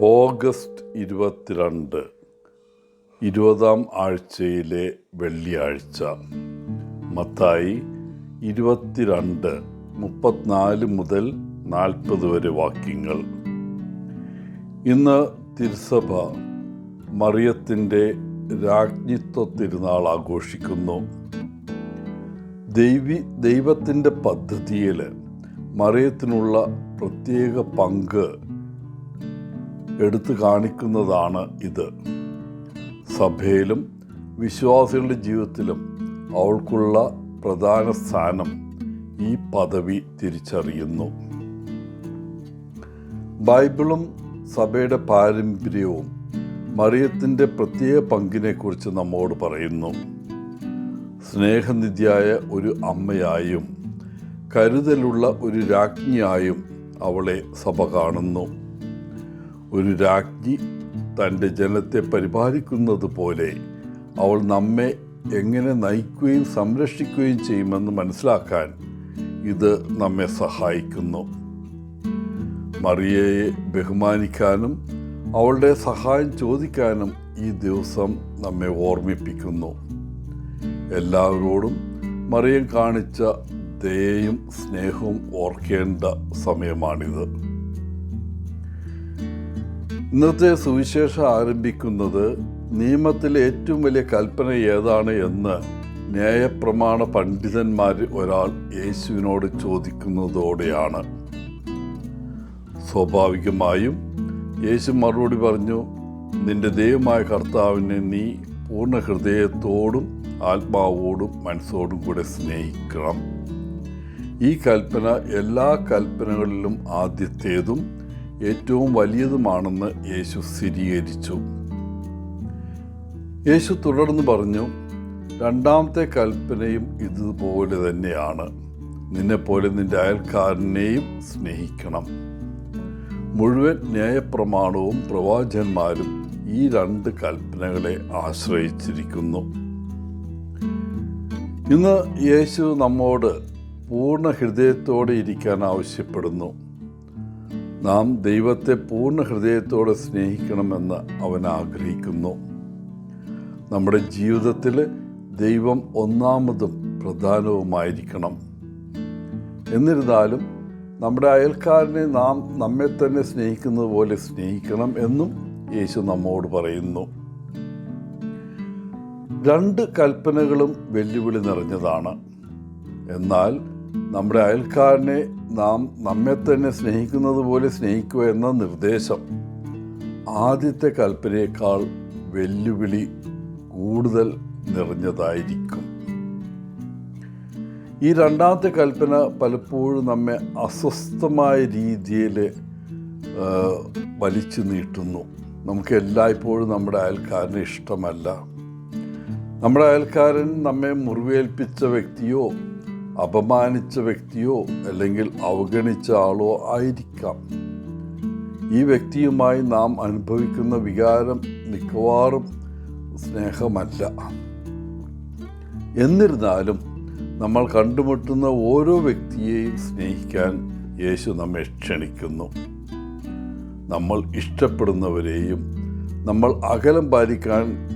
August ഇരുപത്തിരണ്ട് ഇരുപതാം ആഴ്ചയിലെ വെള്ളിയാഴ്ച മത്തായി ഇരുപത്തിരണ്ട് മുപ്പത്തിനാല് മുതൽ നാൽപ്പത് വരെ വാക്യങ്ങൾ. ഇന്ന് തിരുസഭ മറിയത്തിന്റെ രാജ്ഞിത്വ തിരുനാൾ ആഘോഷിക്കുന്നു. ദൈവി ദൈവത്തിന്റെ പദ്ധതിയിൽ മറിയത്തിനുള്ള പ്രത്യേക പങ്ക് എടുത്തു കാണിക്കുന്നതാണ് ഇത്. സഭയിലും വിശ്വാസികളുടെ ജീവിതത്തിലും അവൾക്കുള്ള പ്രധാന സ്ഥാനം ഈ പദവി തിരിച്ചറിയുന്നു. ബൈബിളും സഭയുടെ പാരമ്പര്യവും മറിയത്തിന്റെ പ്രത്യേക പങ്കിനെക്കുറിച്ച് നമ്മോട് പറയുന്നു. സ്നേഹനിധിയായ ഒരു അമ്മയായും കരുതലുള്ള ഒരു രാജ്ഞിയായും അവളെ സഭ കാണുന്നു. ഒരു രാജ്ഞി തന്റെ ജനത്തെ പരിപാലിക്കുന്നത് പോലെ അവൾ നമ്മെ എങ്ങനെ നയിക്കുകയും സംരക്ഷിക്കുകയും ചെയ്യുമെന്ന് മനസ്സിലാക്കാൻ ഇത് നമ്മെ സഹായിക്കുന്നു. മറിയയെ ബഹുമാനിക്കാനും അവളുടെ സഹായം ചോദിക്കാനും ഈ ദിവസം നമ്മെ ഓർമ്മിപ്പിക്കുന്നു. എല്ലാവരോടും മറിയം കാണിച്ച ദയയും സ്നേഹവും ഓർക്കേണ്ട സമയമാണിത്. ഇന്നത്തെ സുവിശേഷം ആരംഭിക്കുന്നത് നിയമത്തിലെ ഏറ്റവും വലിയ കൽപ്പന ഏതാണ് എന്ന് ന്യായപ്രമാണ പണ്ഡിതന്മാർ ഒരാൾ യേശുവിനോട് ചോദിക്കുന്നതോടെയാണ്. സ്വാഭാവികമായും യേശു മറുപടി പറഞ്ഞു നിന്റെ ദൈവമായ കർത്താവിനെ നീ പൂർണ ഹൃദയത്തോടും ആത്മാവോടും മനസ്സോടും കൂടെ സ്നേഹിക്കണം. ഈ കൽപ്പന എല്ലാ കൽപ്പനകളിലും ആദ്യത്തേതും ഏറ്റവും വലിയതുമാണെന്ന് യേശു സ്ഥിരീകരിച്ചു. യേശു തുടർന്ന് പറഞ്ഞു രണ്ടാമത്തെ കൽപ്പനയും ഇതുപോലെ തന്നെയാണ്. നിന്നെപ്പോലെ നിന്റെ അയൽക്കാരനെയും സ്നേഹിക്കണം. മുഴുവൻ ന്യായപ്രമാണവും പ്രവാചകന്മാരും ഈ രണ്ട് കൽപ്പനകളെ ആശ്രയിച്ചിരിക്കുന്നു. ഇന്ന് യേശു നമ്മോട് പൂർണ ഹൃദയത്തോടെ ഇരിക്കാൻ ആവശ്യപ്പെടുന്നു. നാം ദൈവത്തെ പൂർണ ഹൃദയത്തോടെ സ്നേഹിക്കണമെന്ന് അവൻ ആഗ്രഹിക്കുന്നു. നമ്മുടെ ജീവിതത്തിൽ ദൈവം ഒന്നാമതും പ്രധാനവുമായിരിക്കണം. എന്നിരുന്നാലും നമ്മുടെ അയൽക്കാരനെ നാം നമ്മെ തന്നെ സ്നേഹിക്കുന്നത് പോലെ സ്നേഹിക്കണം എന്നും യേശു നമ്മോട് പറയുന്നു. രണ്ട് കൽപ്പനകളും വെല്ലുവിളി നിറഞ്ഞതാണ്. എന്നാൽ നമ്മുടെ അയൽക്കാരനെ നാം നമ്മെ തന്നെ സ്നേഹിക്കുന്നത് പോലെ സ്നേഹിക്കുക എന്ന നിർദ്ദേശം. ആദ്യത്തെ കൽപ്പനയേക്കാൾ വെല്ലുവിളി കൂടുതൽ നിറഞ്ഞതായിരിക്കും. ഈ രണ്ടാമത്തെ കൽപ്പന പലപ്പോഴും നമ്മെ അസ്വസ്ഥമായ രീതിയിൽ വലിച്ചു നീട്ടുന്നു. നമുക്ക് എല്ലായ്പ്പോഴും നമ്മുടെ അയൽക്കാരനെ ഇഷ്ടമല്ല. നമ്മുടെ അയൽക്കാരൻ നമ്മെ മുറിവേൽപ്പിച്ച വ്യക്തിയോ അപമാനിച്ച വ്യക്തിയോ അല്ലെങ്കിൽ അവഗണിച്ച ആളോ ആയിരിക്കാം. ഈ വ്യക്തിയുമായി നാം അനുഭവിക്കുന്ന വികാരം മിക്കവാറും സ്നേഹമല്ല. എന്നിരുന്നാലും നമ്മൾ കണ്ടുമുട്ടുന്ന ഓരോ വ്യക്തിയെയും സ്നേഹിക്കാൻ യേശു നമ്മെ ക്ഷണിക്കുന്നു. നമ്മൾ ഇഷ്ടപ്പെടുന്നവരെയും നമ്മൾ അകലം പാലിക്കാൻ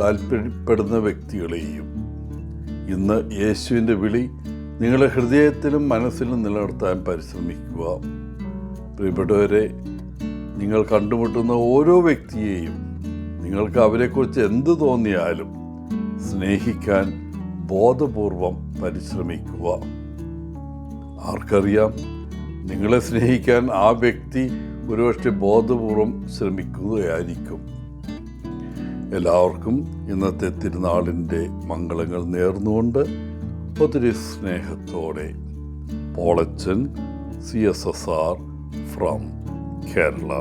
താല്പര്യപ്പെടുന്ന വ്യക്തികളെയും ഇന്ന് യേശുവിന്റെ വിളി നിങ്ങളുടെ ഹൃദയത്തിലും മനസ്സിലും നിലനിർത്താൻ പരിശ്രമിക്കുക. പ്രിയപ്പെട്ടവരെ നിങ്ങൾ കണ്ടുമുട്ടുന്ന ഓരോ വ്യക്തിയെയും നിങ്ങൾക്ക് അവരെക്കുറിച്ച് എന്ത് തോന്നിയാലും സ്നേഹിക്കാൻ ബോധപൂർവം പരിശ്രമിക്കുക. ആർക്കറിയാം നിങ്ങളെ സ്നേഹിക്കാൻ ആ വ്യക്തി ഒരുപക്ഷെ ബോധപൂർവം ശ്രമിക്കുകയായിരിക്കും. എല്ലാവർക്കും ഇന്നത്തെ തിരുനാളിന്റെ മംഗളങ്ങൾ നേർന്നുകൊണ്ട് ഒത്തിരി സ്നേഹത്തോടെ Polachan C S S R from Kerala.